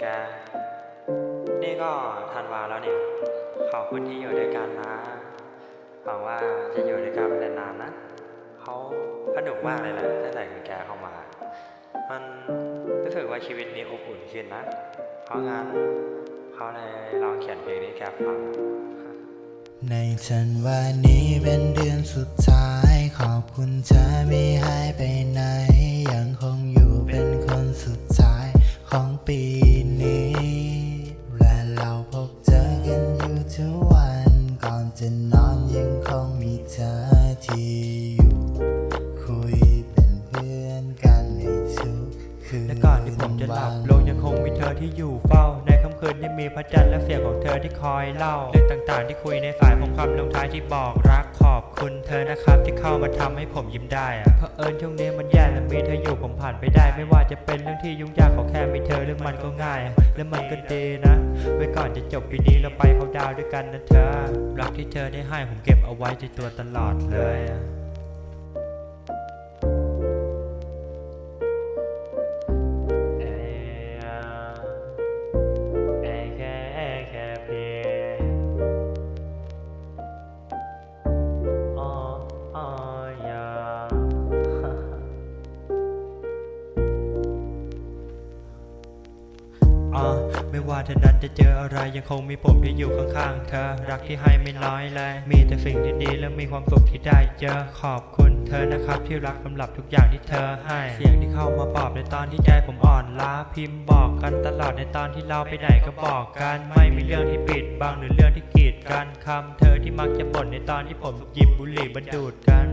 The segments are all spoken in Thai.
แก นี่ก็ธันวาแล้วเนี่ย ขอบคุณที่อยู่ด้วยกันนะ หวังว่าจะอยู่ด้วยกันไปนานๆนะ เขาสนุกมากเลยแหละตั้งแต่คุณแกเข้ามา มันรู้สึกว่าชีวิตนี้อบอุ่นขึ้นนะ เพราะงั้นเขาเลยลองเขียนเพลงนี้แกฟัง ในธันวานี้เป็นเดือนสุดท้าย ขอบคุณเธอไม่หายไปไหน ยังคงอยู่เป็นคนสุดท้ายของปี จะนอนยังคงมีเธอที่อยู่ คุยเป็นเพื่อนกันในทุกคืนและก่อนที่ผมจะหลับลงยังคงมีเธอที่อยู่เฝ้าใน คืนที่มีพระจันทร์และเสียงของเธอที่คอยเล่าเรื่องต่างๆ ที่คุยในสายของคำลงท้ายที่บอกรักขอบคุณเธอนะครับที่เข้ามาทำให้ผมยิ้มได้อะเพราะเอิญช่วงนี้มันแย่และมีเธออยู่ผมผ่านไปได้ ไม่ว่าจะเป็นเรื่องที่ยุ่งยากขอแค่มีเธอเรื่องมันก็ง่าย และมันก็ดีนะ ไว้ก่อนจะจบปีนี้เราไปเขาดาวด้วยกันนะเธอรักที่เธอได้ให้ผมเก็บเอาไว้ในตัวตลอดเลย อ่าไม่ว่าเธอนั้นจะเจออะไรยังคงมีผมที่อยู่ข้างๆ เธอ รักที่ให้ไม่น้อยเลย มีแต่สิ่งที่ดีและมีความสุขที่ได้เจอขอบคุณเธอนะครับที่รักสำหรับทุกอย่างที่เธอให้ เสียงที่เข้ามาปลอบในตอนที่ใจผมอ่อนล้าพิมพ์บอกกันตลอดในตอนที่เราไปไหนก็บอกกัน ไม่มีเรื่องที่ปิดบังหรือเรื่องที่กีดกันคำเธอที่มักจะบ่นในตอนที่ผมหยิบบุหรี่มาดูดกัน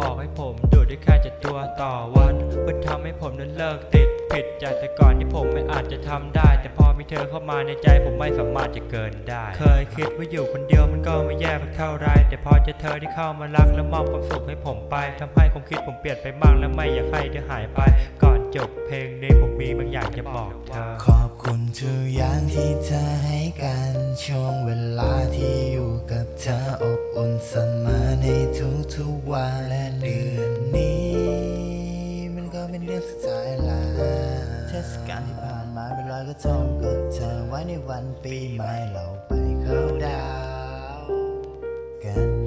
บอกให้ผมดูดได้แค่เจ็ดตัวต่อวันเพื่อทำให้ผมนั้นเลิกติด ผิดจากแต่ก่อนที่ผมไม่อาจจะทำได้ แต่พอมีเธอเข้ามาในใจผมไม่สามารถจะเกินได้ เคยคิดว่าอยู่คนเดียวมันก็ไม่แย่สักเท่าไร แต่พอเจอเธอที่เข้ามารักและมอบความสุขให้ผมไปทำให้ความคิดผมเปลี่ยนไปมากและไม่อยากให้เธอหายไป ก่อนจบเพลงนี้ผมมีบางอย่างจะบอกเธอ ขอบคุณทุกอย่างที่เธอให้กันช่วงเวลาที่อยู่กับเธออบอุ่นเสมอในทุกๆวันและเดือน มาเป็นรอยกระทงกับเธอไว้ในวันปีใหม่เราไปเข้าดาวกัน